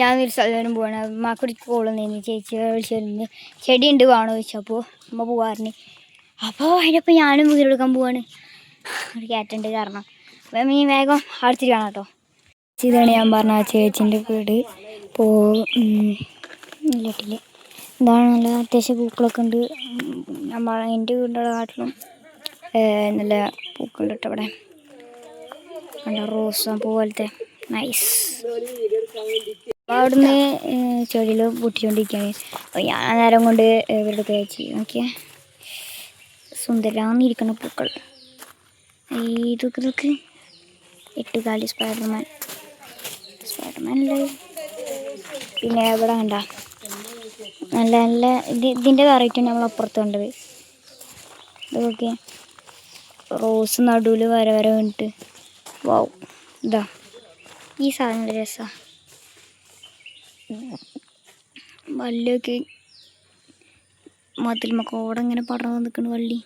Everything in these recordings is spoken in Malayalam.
ഞാനൊരു സ്ഥലം പോവാണ്. അമ്മക്കൊരു കോളുന്നു ചേച്ചി വിളിച്ചിരുന്നു. ചെടി ഉണ്ട് വേണോ ചോദിച്ചു അപ്പോൾ അമ്മ പോവാറിന്. അപ്പോൾ അതിനപ്പോൾ ഞാനും വീട് എടുക്കാൻ പോവാണ്. ഒരു കയറ്റുണ്ട് കാരണം. അപ്പം മീൻ വേഗം അടുത്തിട്ട് കാണാം കേട്ടോ. ഇതാണ് ഞാൻ പറഞ്ഞ ചേച്ചിന്റെ വീട്. ഇപ്പോൾ ഇല്ലട്ടില്ല ഇതാണ് നല്ല അത്യാവശ്യം പൂക്കളൊക്കെ ഉണ്ട്. നമ്മൾ എന്റെ വീടിന്റെ കാട്ടിലും നല്ല പൂക്കളുണ്ട് കേട്ടോ ഇവിടെ. നല്ല റോസ് പൂ പോലത്തെ നൈസ് അവിടുന്ന് ചെടിയിൽ പൊട്ടിച്ചുകൊണ്ടിരിക്കുകയാണ് അപ്പോൾ ഞാൻ നേരം കൊണ്ട് ഇവരുടെ കഴിച്ച് നോക്കിയേ. സുന്ദരാന്നിരിക്കുന്ന പൂക്കൾ. ഇതൊക്കെ ഇതൊക്കെ. എട്ടുകാലി സ്പൈഡർമാൻ. സ്പൈഡർമാൻ ഉണ്ടായി പിന്നെ ഇവിടെ കണ്ട. നല്ല നല്ല ഇത് ഇതിന്റെ വെറൈറ്റി നമ്മൾ അപ്പുറത്ത് കണ്ടത്. ഇതൊക്കെ. റോസ് നടുവിൽ വര വര വന്നിട്ട് വാവ് ഇതാ. ഈ സാധനം രസമാണ് വള്ളിയൊക്കെ മതിൽമക്കോടെ ഇങ്ങനെ പടർന്ന് നിൽക്കുന്നു വള്ളി.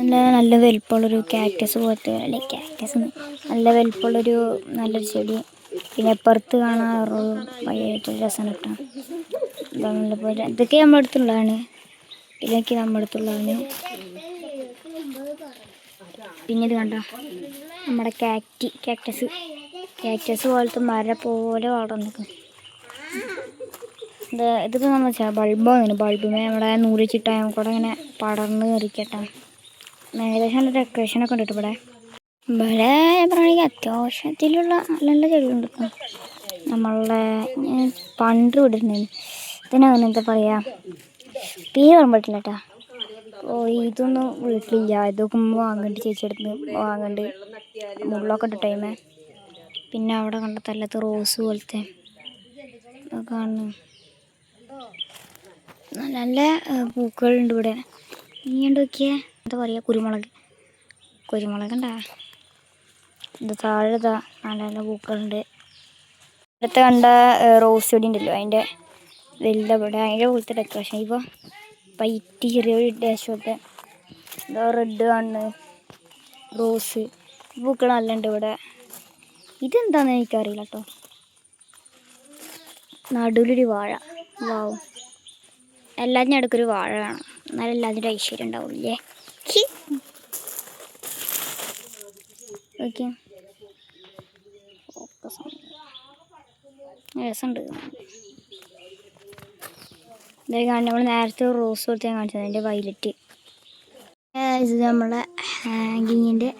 നല്ല നല്ല വലിപ്പമുള്ളൊരു ക്യാക്ടസ് പോലത്തെ അല്ലെ ക്യാക്ടസ് നല്ല വലിപ്പമുള്ളൊരു നല്ലൊരു ചെടി. പിന്നെ പുറത്ത് കാണാൻ ഒരു ഭയങ്കര രസമാണ് കേട്ടോ. നല്ല പോലെ. ഇതൊക്കെ നമ്മുടെ അടുത്തുള്ളതാണ്. ഇതൊക്കെ നമ്മുടെ അടുത്തുള്ളതാണ്. പിന്നെ ഇത് കണ്ടോ? നമ്മുടെ കാക്ടി കാക്ടസ് കാക്ടസ് പോലത്തെ മര പോലെ വളർന്നു ഇത് ഇതിപ്പോൾ നമ്മൾ വെച്ചാൽ ബൾബാണ് ബൾബുമേ നമ്മുടെ നൂറി ചിട്ടായ കൂടെ ഇങ്ങനെ പടർന്ന് കയറിക്കട്ടെ ഏകദേശം നല്ല ഡെക്കറേഷനൊക്കെ ഉണ്ട് കേട്ടോ ഇവിടെ. ഇവിടെ പറയുകയാണെങ്കിൽ അത്യാവശ്യത്തിലുള്ള നല്ല നല്ല കേട്ടോ. നമ്മളുടെ പണ്ട് വിട്ടിട്ടുണ്ടായിരുന്നു ഇതിനെ എന്താ പറയുക പേര് പറയാൻ പറ്റില്ല കേട്ടോ. ഓ ഇതൊന്നും വീട്ടിലില്ല. ഇതൊക്കെ വാങ്ങണ്ട് ചേച്ചിയെടുത്ത് വാങ്ങണ്ട്. മുള്ളൊക്കെ ഇട്ട ടൈമേ പിന്നെ അവിടെ കണ്ട തല്ലത്ത് റോസ് പോലത്തെ കാണുന്നു നല്ല പൂക്കളുണ്ട് ഇവിടെ. ഇനിയുണ്ട് നോക്കിയേ? എന്താ പറയുക കുരുമുളക്. കുരുമുളക് ഉണ്ടാ ഇത് താഴെ നല്ല നല്ല പൂക്കളുണ്ട്. അടുത്ത കണ്ട റോസ് ചെടി ഉണ്ടല്ലോ അതിന്റെ വലുത ഇവിടെ അതിന്റെ പോലത്തെ ഡെക്കറേഷൻ ഇപ്പോൾ വൈറ്റ് ചെറിയൊരു ഡേശമൊക്കെ എന്താ റെഡ് ആണ് റോസ്. പൂക്കൾ നല്ലുണ്ട് ഇവിടെ. ഇതെന്താണെന്ന് എനിക്കറിയില്ല കേട്ടോ നടുവിലൊരു വാഴ. വാവും എല്ലാത്തിനും അടുക്കൊരു വാഴ വേണം. എന്നാലും എല്ലാത്തിന്റെ ഐശ്വര്യം ഉണ്ടാവില്ലേ ഓക്കെ രസമുണ്ട്. ഇതേ കാണും നമ്മൾ നേരത്തെ റോസ് കൊടുത്ത് ഞാൻ കാണിച്ചത് അതിന്റെ വൈലറ്റ് ഇത് നമ്മളെ ഹാങ്ങിങ്ങിന്റെ.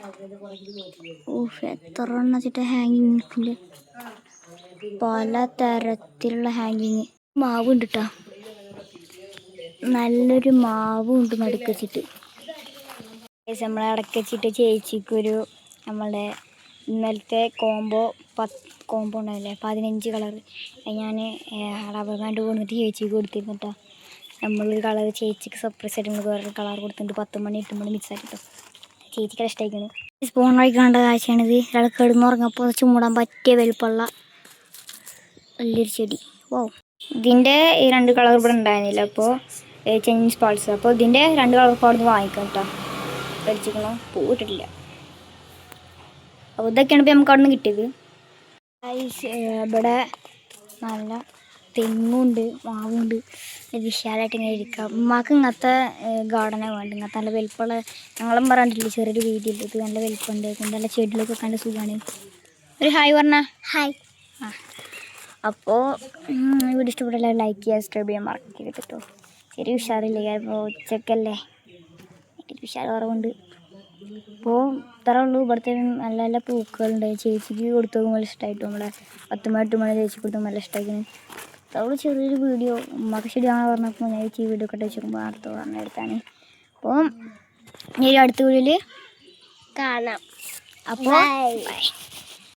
ഓഫ് എത്ര എണ്ണം വെച്ചിട്ട് ഹാങ്ങിങ് നിൽക്കില്ല പല തരത്തിലുള്ള ഹാങ്ങിങ്. മാവ് ഉണ്ട് കേട്ടോ നല്ലൊരു മാവും ഉണ്ട് നടുക്ക് വെച്ചിട്ട് നമ്മളെ അടക്കി വെച്ചിട്ട് ചേച്ചിക്കൊരു നമ്മളുടെ ഇന്നലത്തെ കോംബോ പത്ത് കോംബോ ഉണ്ടാവില്ലേ പതിനഞ്ച് കളർ ഞാൻ റബ്ബർ ബാൻഡ് കൊണ്ടിട്ട് ചേച്ചിക്ക് കൊടുത്തിരുന്നു കേട്ടോ നമ്മൾ കളർ ചേച്ചിക്ക് സർപ്രൈസ് ആയിട്ട് വേറെ കളർ കൊടുത്തിട്ടുണ്ട്. പത്ത് മണി എട്ട് മണി മിക്സ് ആക്കിട്ടോ. ചേച്ചിക്ക് ഇഷ്ടമായിരിക്കുന്നു സ്പൂൺ കഴിക്കാണ്ട കാഴ്ചയാണിത്. ഒരാൾ കിടന്നുറങ്ങപ്പോൾ ചൂടാൻ പറ്റിയ വലുപ്പമുള്ള വലിയൊരു ചെടി. ഓ ഇതിന്റെ ഈ രണ്ട് കളർ ഇവിടെ ഉണ്ടായിരുന്നില്ല. അപ്പോൾ ചെയിൻസ് പാൾസ് അപ്പോൾ ഇതിന്റെ രണ്ട് കളർ പാടുന്ന് വാങ്ങിക്കാം കേട്ടോ മേടിച്ചിരിക്കണോ? പോയിട്ടില്ല അപ്പോൾ ഇതൊക്കെയാണ് ഇപ്പോൾ നമുക്ക് അവിടെ നിന്ന് കിട്ടിയത് ഇവിടെ നല്ല തെങ്ങുണ്ട് മാവുണ്ട്. വിശാലമായിട്ട് ഇങ്ങനെ ഇരിക്കാം. ഉമ്മാക്ക് ഇങ്ങനത്തെ ഗാർഡനാണ് വേണ്ടത്. ഇങ്ങനത്തെ നല്ല വലിപ്പമുള്ള ഞങ്ങളും പറഞ്ഞിട്ടില്ല ചെറിയൊരു വീതിയിൽ ഇത് നല്ല വലിപ്പമുണ്ട്. ഇതിന്റെ നല്ല ചെടികളൊക്കെ കണ്ട് സുഖമാണ്. ഒരു ഹായ് പറഞ്ഞ. ഹായ്. ആ. അപ്പോൾ വീഡിയോ ഇഷ്ടപ്പെട്ടില്ല ലൈക്ക് ചെയ്യുക സബ്സ്ക്രൈബ് ചെയ്യാൻ മറക്കരുത് കേട്ടോ. ചെറിയ ഉഷാറില്ല? ഇപ്പോൾ ഉച്ചക്കല്ലേ. ഉഷാർ കുറവുണ്ട്. അപ്പോൾ ഇത്ര ഉള്ളൂ. ഇവിടുത്തെ നല്ല നല്ല പൂക്കളുണ്ട്. ചേച്ചിക്ക് കൊടുത്തു നോക്കുമ്പോൾ ഇഷ്ടമായിട്ടും നമ്മളെ പത്ത് മണി എട്ട് മണി ചേച്ചി കൊടുത്തു നല്ല ഇഷ്ടമായിരുന്നു അവൾ ചെറിയൊരു വീഡിയോ ഉമ്മക്ക് ശരിയാണ് പറഞ്ഞപ്പോൾ ഞാൻ ഈ വീഡിയോ ഒക്കെ വെച്ചിരിക്കുമ്പോൾ അടുത്ത് പറഞ്ഞെടുത്താണ് അപ്പം ഒരു അടുത്ത വീഡിയോയിൽ കാണാം. അപ്പോൾ